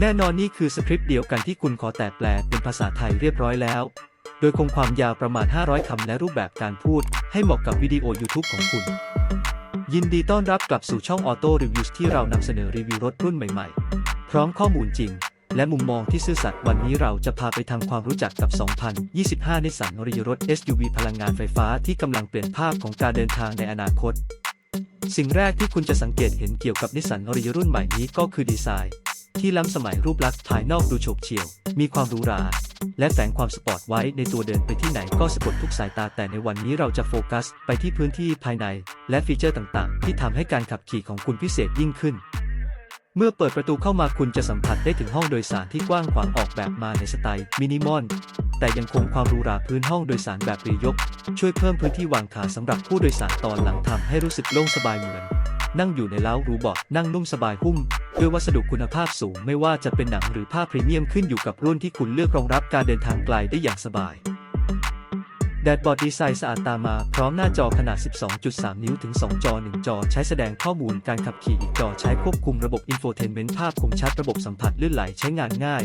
แน่นอนนี่คือสคริปต์เดียวกันที่คุณขอแต่แปลเป็นภาษาไทยเรียบร้อยแล้ว โดยคงความยาวประมาณ 500 คำและรูปแบบการพูด ให้เหมาะกับวิดีโอ YouTube ของคุณ ยินดีต้อนรับกลับสู่ช่อง Auto Reviews ที่เรานำเสนอรีวิวรถรุ่นใหม่ๆ พร้อมข้อมูลจริง และมุมมองที่ซื่อสัตย์วันนี้เราจะพาไปทำความรู้จักกับ 2025นิสสันริยรถ SUV พลังงานไฟฟ้าที่กำลังเปลี่ยนภาพของการเดินทางในอนาคต สิ่งแรกที่คุณจะสังเกตเห็นเกี่ยวกับนิสสันอริยรุ่นใหม่นี้ก็คือดีไซน์ ที่ล้ำสมัยรูปลักษณ์ภายนอกดูโฉบเฉี่ยว มีความหรูหรา และแฝงความสปอร์ตไว้ในตัวเดินไปที่ไหนก็สะกดทุกสายตาแต่ในวันนี้เราจะโฟกัส ไปที่พื้นที่ภายใน และฟีเจอร์ต่างๆ ที่ทำให้การขับขี่ของคุณพิเศษยิ่งขึ้น เมื่อเปิดประตูเข้ามาคุณจะสัมผัสได้ถึงห้องโดยสารที่กว้างขวางออกแบบมาในสไตล์มินิมอล แต่ยังคงความหรูหราพื้นห้องโดยสารแบบรียก ช่วยเพิ่มพื้นที่วางขาสำหรับผู้โดยสารตอนหลังทำให้รู้สึกโล่งสบายเหมือน นั่งอยู่ในเล้ารูบาะนั่งนุ่มสบายหุ้ม ด้วยวัสดุคุณภาพสูงไม่ว่าจะเป็นหนังหรือผ้าพรีเมียมขึ้นอยู่กับรุ่นที่คุณเลือกรองรับการเดินทางไกลได้อย่างสบาย แดชบอร์ดดีไซน์สะอาดตามา พร้อมหน้าจอขนาด 12.3 นิ้วถึง 2 จอ 1 จอ ใช้แสดงข้อมูลการขับขี่อีกจอใช้ควบคุมระบบอินโฟเทนเมนต์ภาพคมชัดระบบสัมผัสลื่นไหลใช้งานง่าย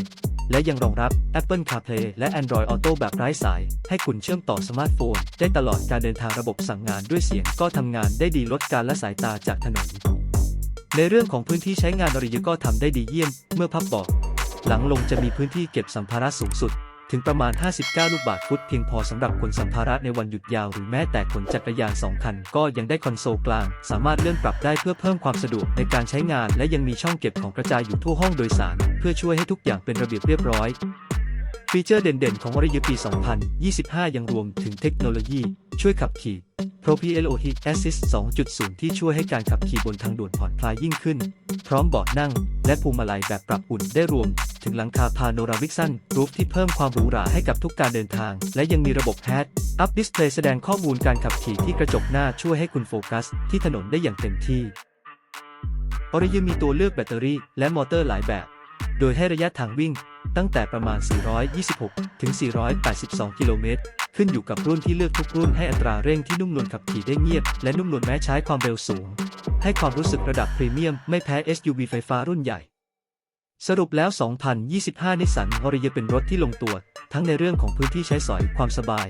และยังรองรับ Apple CarPlay และ Android Auto แบบไร้สาย ให้คุณเชื่อมต่อสมาร์ทโฟน ได้ตลอดการเดินทางระบบสั่งงานด้วยเสียง ก็ทำงานได้ดีลดการละสายตาจากถนน ในเรื่องของพื้นที่ใช้งานอริยก็ทำได้ดีเยี่ยม เมื่อพับเบาะหลังลงจะมีพื้นที่เก็บสัมภาระสูงสุด ถึงประมาณ 59 ลูกบาทฟุตเพียงพอสำหรับขนสัมภาระในวันหยุดยาวหรือแม้แต่ขนจักรยาน 2 คัน ก็ยังได้คอนโซลกลาง สามารถเลื่อนปรับได้เพื่อเพิ่มความสะดวกในการใช้งาน และยังมีช่องเก็บของกระจายอยู่ทั่วห้องโดยสาร เพื่อช่วยให้ทุกอย่างเป็นระเบียบเรียบร้อย ฟีเจอร์เด่นๆ ของวรยุปี 2025 ยังรวมถึงเทคโนโลยี ช่วยขับขี่ Pro PLOT Assist 2.0 ที่ช่วยให้การขับขี่บนทางด่วนผ่อนคลายยิ่งขึ้น พร้อมเบาะนั่ง และพวงมาลัยแบบปรับอุ่นได้รวม ถึงหลังคาพาโนรามิกซันรูฟที่เพิ่มความหรูหราให้กับทุกการเดินทาง และยังมีระบบ Head Up Display แสดงข้อมูลการขับขี่ที่กระจกหน้าช่วยให้คุณโฟกัส ที่ถนนได้อย่างเต็มที่อริยมีตัวเลือกแบตเตอรี่และมอเตอร์หลายแบบ โดยให้ระยะทางวิ่งตั้งแต่ประมาณ 426 ถึง 482 กิโลเมตร ขึ้นอยู่กับรุ่นที่เลือกทุกรุ่นให้อัตราเร่งที่นุ่มนวลขับขี่ได้เงียบ และนุ่มนวลแม้ใช้ความเร็วสูง ให้ความรู้สึกระดับพรีเมียมไม่แพ้ SUV ไฟฟ้ารุ่นใหญ่ สรุปแล้ว 2025 นิสสันอริยเป็นรถที่ลงตัว ทั้งในเรื่องของพื้นที่ใช้สอยความสบาย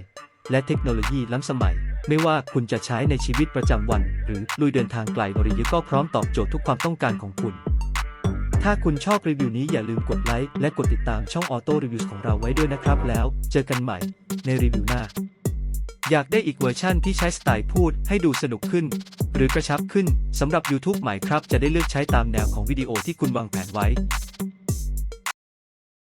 และเทคโนโลยีล้ำสมัย ไม่ว่าคุณจะใช้ในชีวิตประจำวัน หรือลุยเดินทางไกลอริยก็พร้อมตอบโจทย์ทุกความต้องการของคุณ ถ้าคุณชอบรีวิวนี้อย่าลืมกดไลค์และกดติดตามช่อง Auto Reviews ของเราไว้ด้วยนะครับ แล้วเจอกันใหม่ในรีวิวหน้า อยากได้อีกเวอร์ชั่นที่ใช้สไตล์พูดให้ดูสนุกขึ้น หรือกระชับขึ้นสำหรับ YouTube ใหม่ครับ จะได้เลือกใช้ตามแนวของวิดีโอที่คุณวางแผนไว้